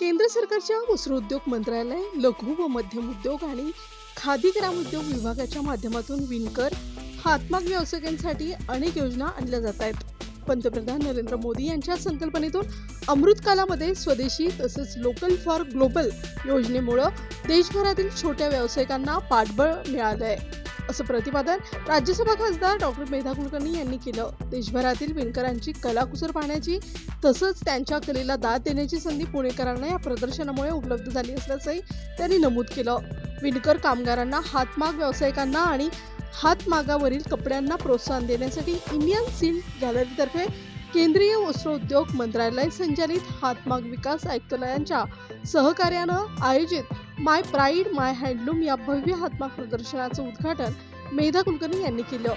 केंद्र सरकारच्या वस्त्रोद्योग मंत्रालय लघु व मध्यम उद्योग आणि खादी ग्रामोद्योग विभागाच्या माध्यमातून विणकर हातमाग व्यावसायिकांसाठी अनेक योजना आणल्या जात आहेत. पंतप्रधान नरेंद्र मोदी यांच्या संकल्पनेतून अमृत कालामध्ये स्वदेशी तसंच लोकल फॉर ग्लोबल योजनेमुळं देशभरातील छोट्या व्यावसायिकांना पाठबळ मिळालं आहे असं प्रतिपादन राज्यसभा खासदार डॉक्टर मेधा कुलकर्णी यांनी केलं. देशभरातील विणकरांची कलाकुसर पाहण्याची तसंच त्यांच्या कलेला दाद देण्याची संधी पुणेकरांना या प्रदर्शनामुळे उपलब्ध झाली असल्याचंही त्यांनी नमूद केलं. विणकर कामगारांना हातमाग व्यावसायिकांना आणि हातमागावरील कपड्यांना प्रोत्साहन देण्यासाठी इंडियन सिल्क गॅलरीतर्फे केंद्रीय वस्त्रोद्योग मंत्रालय संचालित हातमाग विकास आयुक्तालयांच्या सहकार्यानं आयोजित माय प्राईड माय हँडलूम या भव्य हातमाग प्रदर्शनाचं उद्घाटन मेधा कुलकर्णी यांनी केलं.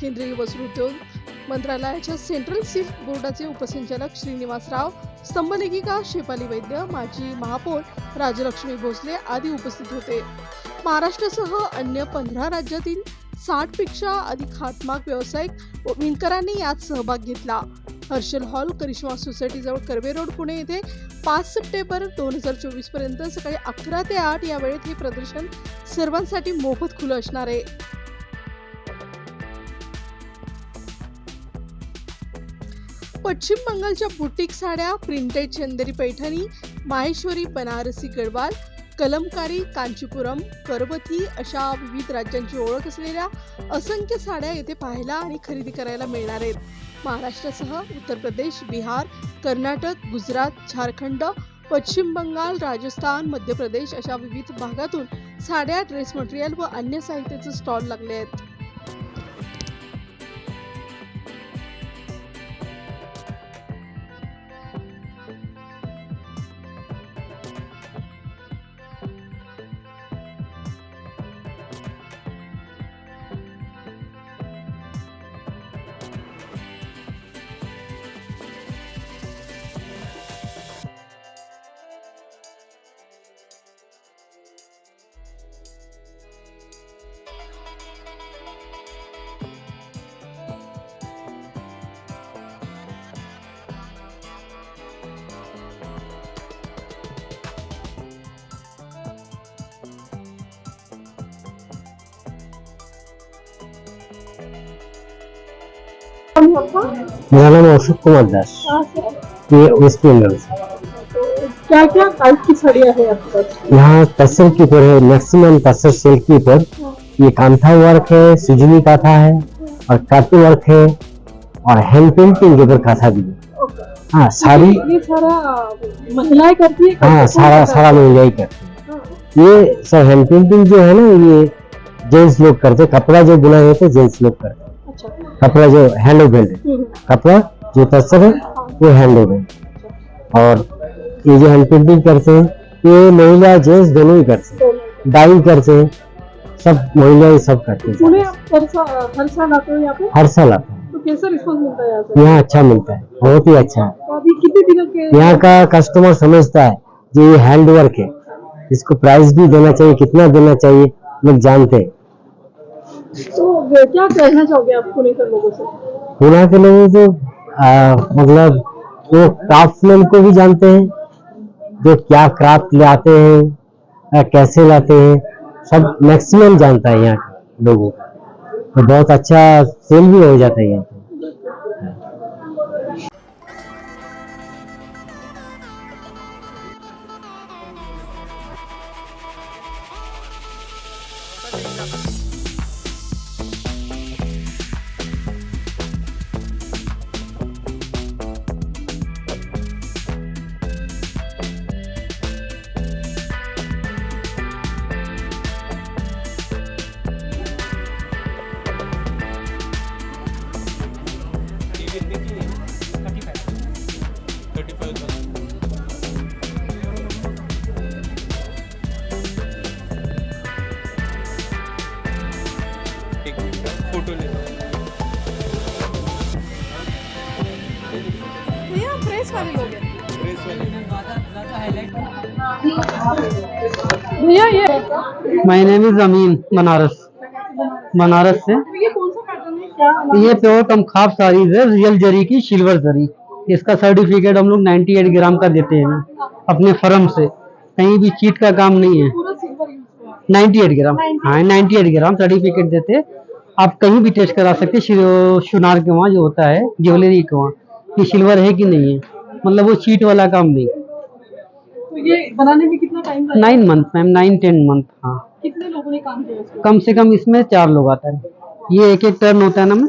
केंद्रीय वस्त्रोद्योग मंत्रालयाच्या सेंट्रल सिल्क बोर्डाचे उपसंचालक श्रीनिवास राव स्तंभलेखिका शेपाली वैद्य माजी महापौर राजलक्ष्मी भोसले आदी उपस्थित होते. महाराष्ट्रासह अन्य पंधरा राज्यातील साठपेक्षा अधिक हातमाग व्यावसायिक विणकरांनी यात सहभाग घेतला. हर्षल हॉल करिश्मा सोसायटीजवळ कर्वे रोड पुणे येथे पाच सप्टेंबर दोन हजार चोवीसपर्यंत सकाळी अकरा ते आठ या वेळेत हे प्रदर्शन सर्वांसाठी मोफत खुलं असणार आहे. पश्चिम बंगालच्या बुटीक साड्या प्रिंटेड चंदेरी पैठणी माहेश्वरी बनारसी गडवाल कलमकारी कांचीपुरम करवथी अशा विविध राज्यांची ओळख असलेल्या असंख्य साड्या येथे पाहायला आणि खरेदी करायला मिळणार आहेत. महाराष्ट्रासह उत्तर प्रदेश बिहार कर्नाटक गुजरात झारखंड पश्चिम बंगाल राजस्थान मध्य प्रदेश अशा विविध भागातून साड्या ड्रेस मटेरियल व अन्य साहित्याचे स्टॉल लागले आहेत. मेरा नाम अशोक कुमार दास। ये वेस्ट बंगाल से। क्या क्या टाइप की साड़ियाँ है आपके पास? यहाँ टसर के ऊपर है मैक्सिमम टसर सिल्क के ऊपर। ये कांथा वर्क है सुजनी काथा है और काटी वर्क है और हैंड पेंटिंग के ऊपर काथा भी है। हाँ सारी ये सारा महिलाएँ करती है? हाँ सारा सारा महिलाएँ करती है। ये सर हैंड पेंटिंग जो है ना ये जेंट्स लोग करते कपड़ा जो बुना होता है जेंट्स लोग करते हैं। कपड़ा जो हैंड ओवेल्ड है। हम्म, कपड़ा जो तस्तर है वो हैंड ओवेल्ड और ये जो हैंड पेंटिंग करते हैं ये महिला जेंट्स दोनों ही करते हैं। डाइंग करते हैं सब महिलाएँ सब करते हैं। हर साल आते हो यहाँ पे? हर साल आता है। तो कैसा रिस्पॉन्स मिलता है यहाँ अच्छा मिलता है बहुत ही अच्छा है। तो अभी कितने दिनों के यहाँ का कस्टमर समझता है जो ये हैंड वर्क है। इसको प्राइस भी देना चाहिए कितना देना चाहिए लोग जानते हैं। तो क्या कहना चाहोगे आप पुणेकर लोगों से? पुणे के लोग मतलब वो क्राफ्टमैन को भी जानते हैं, जो क्या क्राफ्ट लाते हैं कैसे लाते हैं, सब मैक्सिमम जानता है यहाँ के लोगों का। तो बहुत अच्छा सेल भी हो जाता है यहाँ वाले लोग हैं भैया ये my name is Amin Banaras Banaras से ये क्या ये प्योर कम खाप साड़ीज है रियल जरी की सिल्वर जरी। इसका सर्टिफिकेट हम लोग 98 ग्राम का देते हैं। अपने फर्म से। कहीं भी चीट का काम नहीं है। पूरा सिल्वर यूज़ हुआ। 98 ग्राम हाँ 98 ग्राम सर्टिफिकेट देते आप कहीं भी टेस्ट करा सकते हैं। सुनार के वहाँ जो होता है ज्वेलरी के वहाँ। कि सिल्वर है कि नहीं है? मतलब वो चीट वाला काम नहीं। तो ये बनाने में कितना टाइम लगा nine month ma'am nine ten month हाँ। कितने लोगों ने काम किया कम से कम इसमें चार लोग आता है। ये एक एक टर्न होता है ना मैम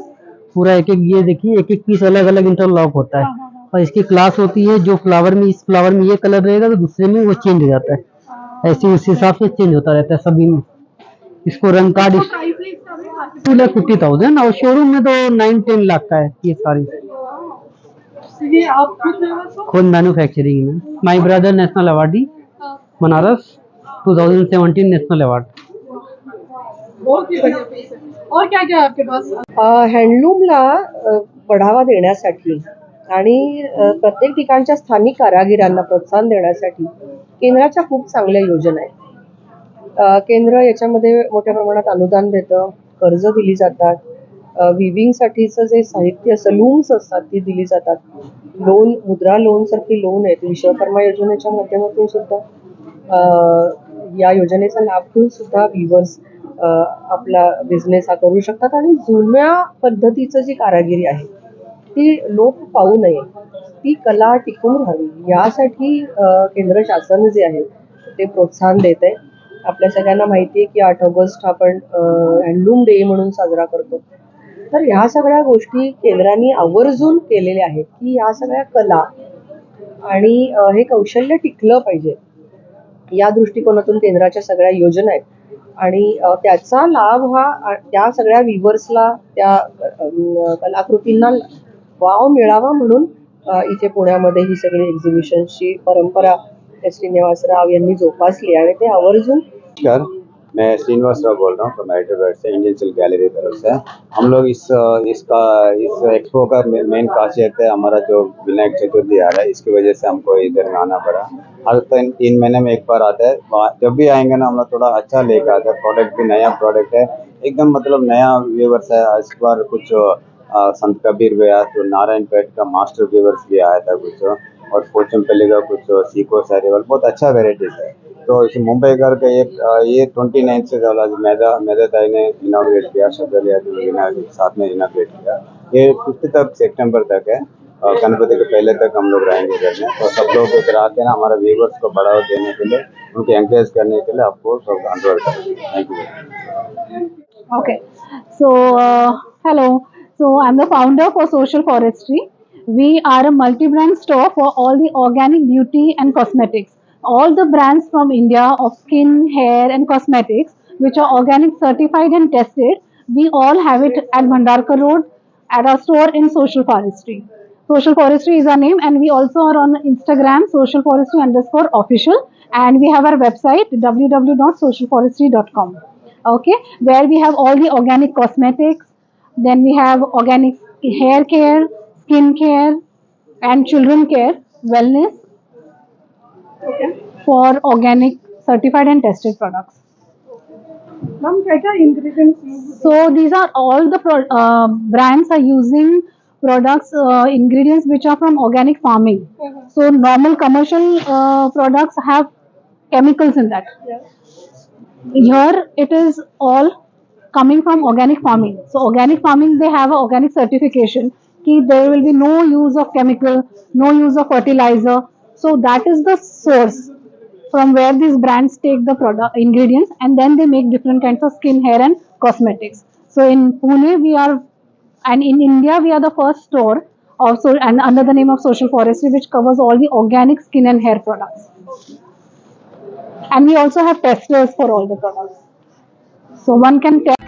पूरा एक एक ये देखिए एक एक पीस अलग अलग इंटरलॉक होता है और इसकी क्लास होती है जो फ्लावर में इस फ्लावर में ये कलर रहेगा तो दूसरे में वो चेंज हो जाता है। ऐसे उस हिसाब से चेंज होता रहता है सभी में। इसको रंग कार्ड है टू लाख फिफ्टी थाउज़ेंड और शोरूम में तो नाइन टेन लाख का है ये सारी। ये आप खुद मैन्युफैक्चरिंग में। My brother national awardee Banaras 2017 national award बहुत ही बढ़िया पीस है? और क्या क्या है आपके पास? हँडलूमला अ, बढावा देण्यासाठी आणि अ, प्रत्येक ठिकाणच्या स्थानिक कारागिरांना प्रोत्साहन देण्यासाठी केंद्राच्या खूप चांगल्या योजना आहेत. अ, केंद्र याच्यामध्ये मोठ्या प्रमाणात अनुदान देतं कर्ज दिली जातात. विविंगसाठीचं जे साहित्य सलूम्स असतात ती दिली जातात. लोन मुद्रा लोन सारखी लोन आहेत विश्वकर्मा योजनेच्या माध्यमातून सुद्धा या योजनेचा लाभ घेऊन सुद्धा विवर्स आपला बिझनेस हा करू शकतात. आणि जुन्या पद्धतीचं जी कारागिरी आहे ती लोप पाहू नये. ती कला टिकून राहावी. यासाठी केंद्र शासन जे आहे ते प्रोत्साहन देत आहे आपल्या सगळ्यांना माहिती आहे की आठ ऑगस्ट आपण हँडलूम डे म्हणून साजरा करतो. तर ह्या सगळ्या गोष्टी केंद्राने आवर्जून केलेल्या आहेत की ह्या सगळ्या कला आणि हे कौशल्य टिकलं पाहिजे. या दृष्टिकोनातून केंद्राच्या सगळ्या योजना आहेत. आणि त्याचा लाभ हा त्या सगळ्या विवर्सला त्या कलाकृतींना वाव मिळावा म्हणून इथे पुण्यामध्ये ही सगळी एक्झिबिशनची परंपरा एस श्रीनिवासराव यांनी जोपासली आणि ते आवर्जून मैं श्रीनिवास राव बोल रहा हूँ हैदराबाद से इंडियन सिल्क गैलरी तरफ़ से। हम लोग इस, इसका, इस एक्सपो का मेन खासियत है हमारा जो विनायक चतुर्थी आ रहा है, इसकी वजह से हमको इधर में आना पड़ा। हर तीन तीन महीने में एक बार आता है जब भी आएँगे ना, हम लोग थोड़ा अच्छा लेकर आते हैं। प्रोडक्ट भी नया प्रोडक्ट है। एकदम मतलब नया व्यूवर्स है। इस बार कुछ संत कबीर भी आया तो नारायण पेट का मास्टर व्यूवर्स भी आया था कुछ, और पोचम पल्ली का कुछ सीको सैरेवल बहुत अच्छा वेराइटीज है। तो इस मुंबई घर का ये ये ट्वेंटी नाइन से चला मैदा मैदा ताई ने इनाग्रेट किया शब्द साथ में इनाग्रेट किया ये फिफ्थ तक सितंबर तक है अ, गणपति के पहले तक हम लोग रहेंगे इधर में तो सब लोग इधर आते हैं हमारे व्यूवर्स को बढ़ावा देने के लिए उनके एंकरेज करने के लिए आपको सब अनुरोध करेंगे thank you Okay. So, uh, hello. So, I'm the founder for Social Forestry. We are a multi-brand store for all the organic beauty and cosmetics. All the brands from India of skin, hair, and cosmetics, which are organic certified and tested, we all have it at Bhandarkar Road at our store in Social Forestry. Social Forestry is our name, and we also are on Instagram, Social Forestry underscore official, and we have our website www.socialforestry.com okay where we have all the organic cosmetics then we have organic hair care skin care and children care wellness for organic certified and tested products. Ma'am, what are ingredients? So these are all the uh, brands are using products uh, ingredients which are from organic farming. Mm -hmm. So normal commercial uh, products have chemicals in that. Yeah. Here it is all coming from organic farming. So organic farming they have an organic certification. There will be no use of chemical, no use of fertilizer. So that is the source from where these brands take the product ingredients and then they make different kinds of skin hair and cosmetics. So in pune we are and in india we are the first store also and under the name of social forestry which covers all the organic skin and hair products. And we also have testers for all the products. So one can test